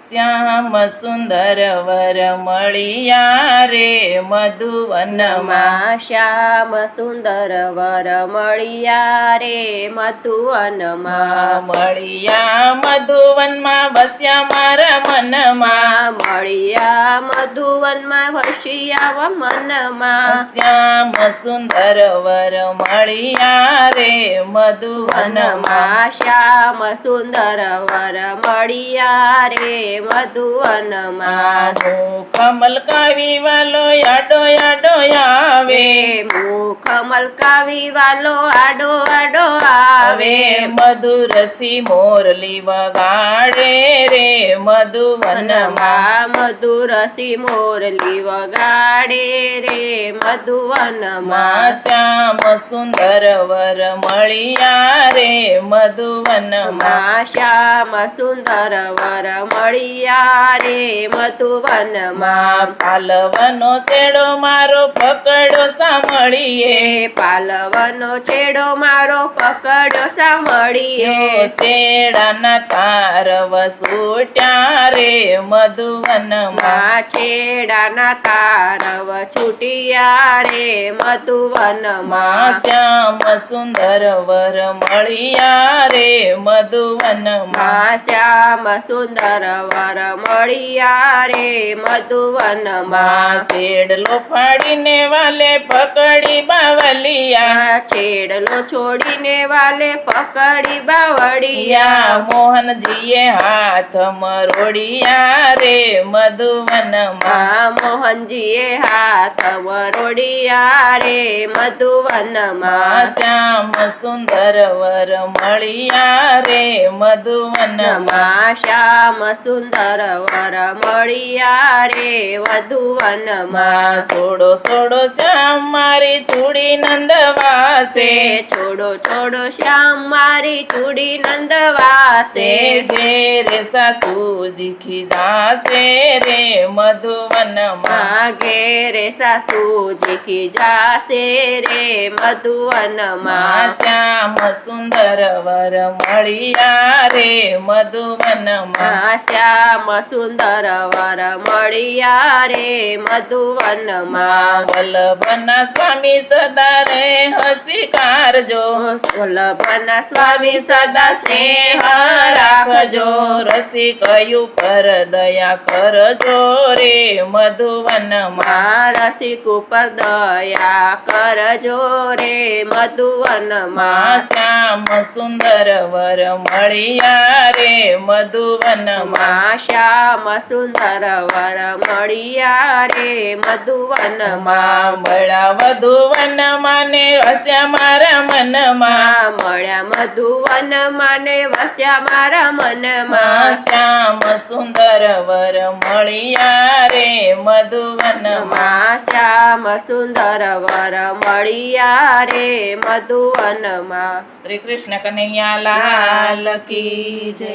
શ્યામ સુંદર વર મળિયા રે મધુવનમાં શ્યામ સુંદર વર મળિયા રે મધુવનમાં મળિયા મધુવનમાં વસ્યા મારા મનમાં. મળિયા મધુવનમાં વસિયા મનમાં. શ્યામ સુંદર વર મળિયા રે મધુવનમાં. વનમાં શ્યામ સુંદર વર મળિયા રે મધુવનમાં માનું કમલ કાવી વાલો યાડો યાડો આવે. વે મુખ મલકાવી વાલો આડો આડો આવે. મધુરસી મોરલી વગાડે રે મધુવનમાં. વનમાં મધુરસી મોરલી વગાડે રે મધુવનમાં. માં શ્યામ સુંદર વર મળિયા રે મધુવનમાં. માં શ્યામ સુંદર વર મળિયા રે મધુવનમાં. માં પાલવનો શેડો મારો પકડો સાંભળીએ પાલવનો છેડો મારો પકડો સાંભળીએ. શેડાના તારવ વસૂટ્યા રે મધુવનમાં. માં છેડાના તારવ છૂટિયા રે મધુવનમાં. માં શ્યામ સુંદર વર મળ્યા રે મધુવનમાં. માં શ્યામ સુંદર વર મળ્યા રે મધુવનમાં. માં શેડલો ફાડીને વાલે પકડી છેડલો છોડીને વાલે પકડી બાવડિયા મોહનજીએ હાથ મરોડિયા રે મધુવનમાં. મા મોહનજીએ હાથ મરોડિયા રે મધુવનમાં. માં શ્યામ સુંદર વર મળિયા રે મધુવનમાં. માં શ્યામ સુંદર વર મળિયા રે મધુવનમાં. માં સોડો સોડો શ્યામ મારી ચૂડી નંદવાસે છોડો છોડો શ્યામ મારી ચૂડી નંદવાસે ઘેરે સાસુજી ખીજાશે રે મધુવનમાં માં. ઘેરે સાસુ જીકી જાશે રે મધુવનમાં શ્યામ સુંદર વર મળિયા રે મધુવનમાં માં. શ્યામ સુંદર વર મળિયા રે મધુવનમાં વલ્લભના સ્વામી સદા રે હસ્વીકારજો વલ્લભના સ્વામી સદા સ્નેહ રાખજો. રસી કયું પર દયા કરજો રે. મધુવનમાં રસિક ઉપર દયા કરજો રે. મધુવનમાં શ્યામ સુંદર વર મળિયા રે મધુવનમાં માં. શ્યામ સુંદર વર મળિયા રે મધુવનમાં માં. મધુવન માને વસ્યા મારા મનમાં માં. મળ્યા મધુવન માને વસ્યા મારા મનમાં માં. શ્યામ સુંદર વર મળિયા રે મધુવનમાં માં. શ્યામ સુંદર વર મળિયા રે મધુવનમાં શ્રી કૃષ્ણ કનૈયા લાલ કી જય.